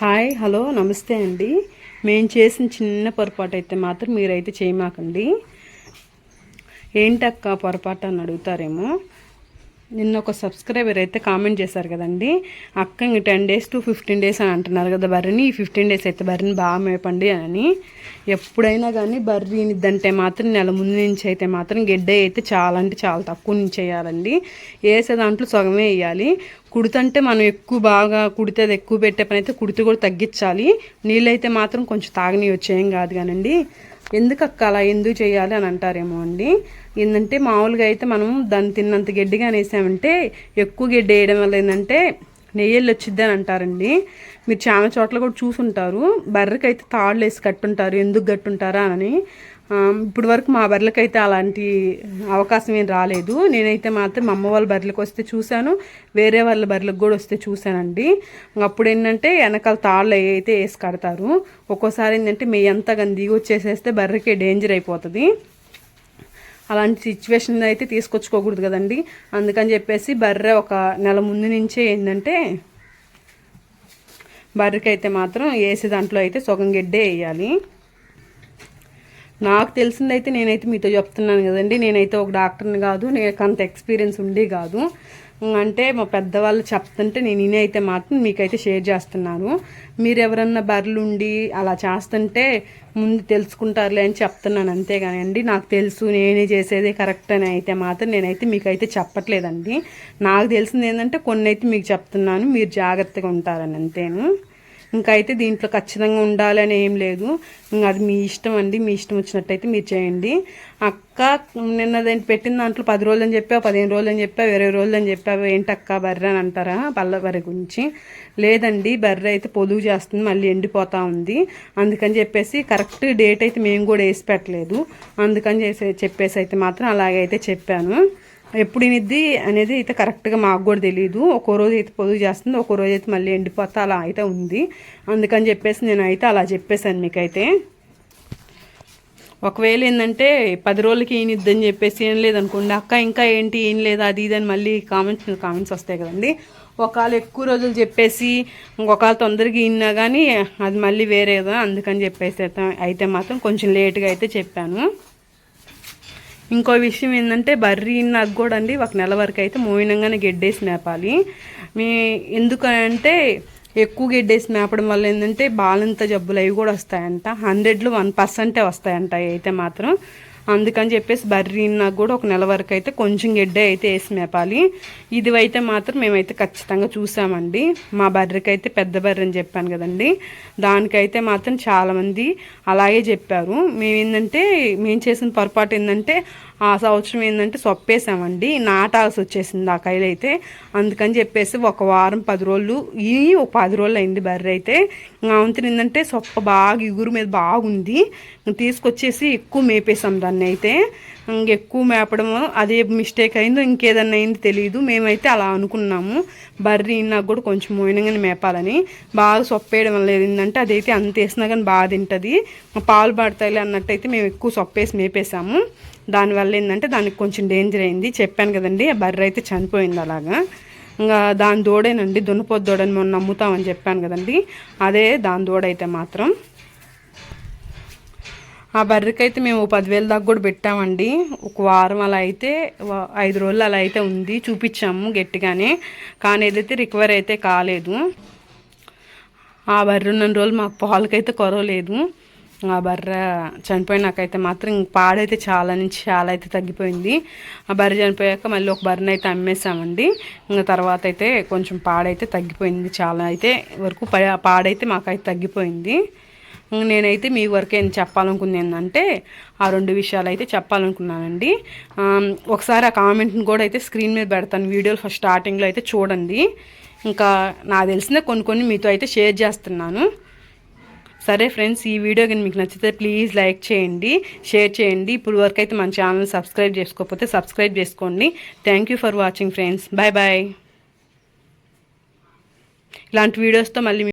Hi hello నమస్తే అండి. మేము చేసిన చిన్న పొరపాటు అయితే మాత్రం మీరైతే చేయమాకండి. ఏంటక్క పొరపాటు అని అడుగుతారేమో? నిన్న ఒక సబ్స్క్రైబర్ అయితే కామెంట్ చేశారు కదండి. అక్క ఇంక ten days to fifteen days అని అంటున్నారు కదా బర్రెని. ఈ ఫిఫ్టీన్ డేస్ అయితే బర్రెని బాగా మేపండి అని. ఎప్పుడైనా కానీ బర్రీ నిద్దంటే మాత్రం నెల ముందు నుంచి అయితే మాత్రం గెడ్డ అయితే చాలా అంటే చాలా తక్కువ నుంచి వేయాలండి. వేసే దాంట్లో సగమే వేయాలి. కుడుతంటే మనం ఎక్కువ బాగా కుడితే అది ఎక్కువ పెట్టే పని అయితే కుడితే కూడా తగ్గించాలి. నీళ్ళైతే మాత్రం కొంచెం తాగని వచ్చేయం కాదు కానండి. ఎందుకు అక్క అలా ఎందుకు చేయాలి అని అంటారేమో అండి. ఏంటంటే మామూలుగా అయితే మనం దాన్ని తిన్నంత గడ్డిగా వేసామంటే ఎక్కువ గడ్డి వేయడం వల్ల ఏంటంటే నెయ్యలు వచ్చిద్ది అని అంటారండి. మీరు చాలా చోట్ల కూడా చూసుంటారు. బర్రెకి అయితే తాళ్ళు వేసి కట్టుంటారు. ఎందుకు కట్టుంటారా అని. ఇప్పుడు వరకు మా బర్రెలకైతే అలాంటి అవకాశం ఏం రాలేదు. నేనైతే మాత్రం మా అమ్మ వాళ్ళ బర్రెలకు వస్తే చూశాను వేరే వాళ్ళ బర్రెలకు కూడా వస్తే చూశానండి. అప్పుడు ఏంటంటే వెనకాల తాళ్ళు అయితే వేసి కడతారు. ఒక్కోసారి ఏంటంటే మీ అంతా కానీ దిగి వచ్చేసేస్తే బర్రెకి డేంజర్ అయిపోతుంది. అలాంటి సిచ్యువేషన్ అయితే తీసుకొచ్చుకోకూడదు కదండి. అందుకని చెప్పేసి బర్రె ఒక నెల ముందు నుంచే ఏంటంటే బర్రెకి అయితే మాత్రం వేసే దాంట్లో అయితే సొగం గడ్డే వేయాలి. నాకు తెలిసిందైతే నేనైతే మీతో చెప్తున్నాను కదండి. నేనైతే ఒక డాక్టర్ని కాదు నాకు అంత ఎక్స్పీరియన్స్ ఉండి కాదు. అంటే మా పెద్దవాళ్ళు చెప్తుంటే నేను అయితే మాత్రం మీకైతే షేర్ చేస్తున్నాను. మీరు ఎవరన్నా బర్రెలుండి అలా చేస్తుంటే ముందు తెలుసుకుంటారులే అని చెప్తున్నాను అంతేగానండి నాకు తెలుసు నేనే చేసేది కరెక్ట్ అని అయితే మాత్రం నేనైతే మీకైతే చెప్పట్లేదండి. నాకు తెలిసింది ఏంటంటే కొన్ని అయితే మీకు చెప్తున్నాను మీరు జాగ్రత్తగా ఉంటారని అంతేను. ఇంకా అయితే దీంట్లో ఖచ్చితంగా ఉండాలని ఏం లేదు. అది మీ ఇష్టం అండి. మీ ఇష్టం వచ్చినట్టయితే మీరు చేయండి. అక్క నిన్న దాన్ని పెట్టిన దాంట్లో పది రోజులు అని చెప్పా పదిహేను రోజులు అని చెప్పావు ఇరవై రోజులు అని ఏంటి ఏంటక్క బర్రె అని అంటారా పళ్ళ బర్రె గురించి? లేదండి బర్రె అయితే పొదుగు చేస్తుంది మళ్ళీ ఎండిపోతూ ఉంది. అందుకని చెప్పేసి కరెక్ట్ డేట్ అయితే మేము కూడా వేసి పెట్టలేదు. అందుకని చేసే చెప్పేసి అయితే మాత్రం అలాగైతే చెప్పాను. ఎప్పుడు ఇనిద్ది అనేది అయితే కరెక్ట్గా మాకు కూడా తెలియదు ఒక్కో రోజు అయితే పొదుగు చేస్తుంది ఒక్కో రోజు అయితే మళ్ళీ ఎండిపోతా అలా అయితే ఉంది. అందుకని చెప్పేసి నేను అయితే అలా చెప్పేశాను మీకైతే. ఒకవేళ ఏంటంటే పది రోజులకి ఈనిద్ది అని చెప్పేసి ఏం లేదనుకోండి అక్క ఇంకా ఏంటి? ఏం లేదు అది ఇది అని మళ్ళీ కామెంట్స్ కామెంట్స్ వస్తాయి కదండి. ఒకవేళ ఎక్కువ రోజులు చెప్పేసి ఇంకొకవేళ తొందరగా ఇన్నా కానీ అది మళ్ళీ వేరేదా అందుకని చెప్పేసి అయితే మాత్రం కొంచెం లేట్గా అయితే చెప్పాను. ఇంకో విషయం ఏంటంటే బర్రీ నాకు కూడా అండి ఒక నెల వరకు అయితే మోయినంగానే గెడ్డేసి మేపాలి. మీ ఎందుకంటే ఎక్కువ గెడ్డేసి మేపడం వల్ల ఏంటంటే బాలంత జబ్బులు అవి కూడా వస్తాయంట. హండ్రెడ్లో వన్ పర్సెంటే వస్తాయంట అయితే మాత్రం. అందుకని చెప్పేసి బర్రీ నాకు కూడా ఒక నెల వరకు అయితే కొంచెం గెడ్డ అయితే వేసి మేపాలి. ఇది అయితే మాత్రం మేమైతే ఖచ్చితంగా చూసామండి. మా బర్రెకి అయితే పెద్ద బర్రె అని చెప్పాను కదండి. దానికైతే మాత్రం చాలామంది అలాగే చెప్పారు. మేము ఏంటంటే మేము చేసిన పొరపాటు ఏంటంటే ఆ సంవత్సరం ఏంటంటే సొప్పేసామండి. నాటాల్సి వచ్చేసింది ఆ కైలు అయితే. అందుకని చెప్పేసి ఒక వారం పది రోజులు ఈ ఒక పది రోజులు అయింది బర్రె అయితే. వంతులు ఏంటంటే సొప్ప బాగా ఇగురు మీద బాగుంది. తీసుకొచ్చేసి ఎక్కువ మేపేసాం దాన్ని. అయితే ఎక్కువ మేపడము అదే మిస్టేక్ అయిందో ఇంకేదన్నా అయింది తెలియదు మేమైతే అలా అనుకున్నాము. బర్రీ నాకు కూడా కొంచెం మోయినంగానే మేపాలని. బాగా సొప్పేయడం వల్ల ఏంటంటే అదైతే అంత వేసినా కానీ బాగా తింటుంది. పాలు పడతాయి అన్నట్టయితే మేము ఎక్కువ సొప్పేసి మేపేసాము దానివల్ల ఏంటంటే దానికి కొంచెం డేంజర్ అయింది. చెప్పాను కదండి బర్రె అయితే చనిపోయింది అలాగా. ఇంకా దాని దూడేనండి దున్నపోతు దూడని మొన్న నమ్ముతామని చెప్పాను కదండి. అదే దాని దూడైతే మాత్రం. ఆ బర్రెకైతే మేము పదివేల దాకా కూడా పెట్టామండి. ఒక వారం అలా అయితే ఐదు రోజులు అలా అయితే ఉంది. చూపించాము గట్టిగానే. కానీ ఏదైతే రికవర్ అయితే కాలేదు. ఆ బర్రె ఉన్న రోజులు మాకు పాలకైతే కొరవలేదు. ఆ బర్రె చనిపోయినాకైతే మాత్రం పాడైతే చాలా నుంచి చాలా అయితే తగ్గిపోయింది. ఆ బర్రె చనిపోయాక మళ్ళీ ఒక బర్రెని అయితే అమ్మేసామండి ఇంకా తర్వాత అయితే కొంచెం పాడైతే తగ్గిపోయింది. చాలా అయితే వరకు పాడైతే మాకైతే తగ్గిపోయింది. నేనైతే మీ వరకు ఏం చెప్పాలనుకుంది ఏంటంటే ఆ రెండు విషయాలు అయితే చెప్పాలనుకున్నానండి. ఒకసారి ఆ కామెంట్ని కూడా అయితే స్క్రీన్ మీద పెడతాను వీడియోలు ఫస్ట్ స్టార్టింగ్లో అయితే చూడండి. ఇంకా నాకు తెలిసిన కొన్ని కొన్ని మీతో అయితే షేర్ చేస్తున్నాను. సరే ఫ్రెండ్స్ ఈ వీడియో కానీ మీకు నచ్చితే ప్లీజ్ లైక్ చేయండి షేర్ చేయండి. ఇప్పుడు వరకు అయితే మన ఛానల్ సబ్స్క్రైబ్ చేసుకోకపోతే సబ్స్క్రైబ్ చేసుకోండి. Thank for watching friends bye bye ఇలాంటి వీడియోస్తో మళ్ళీ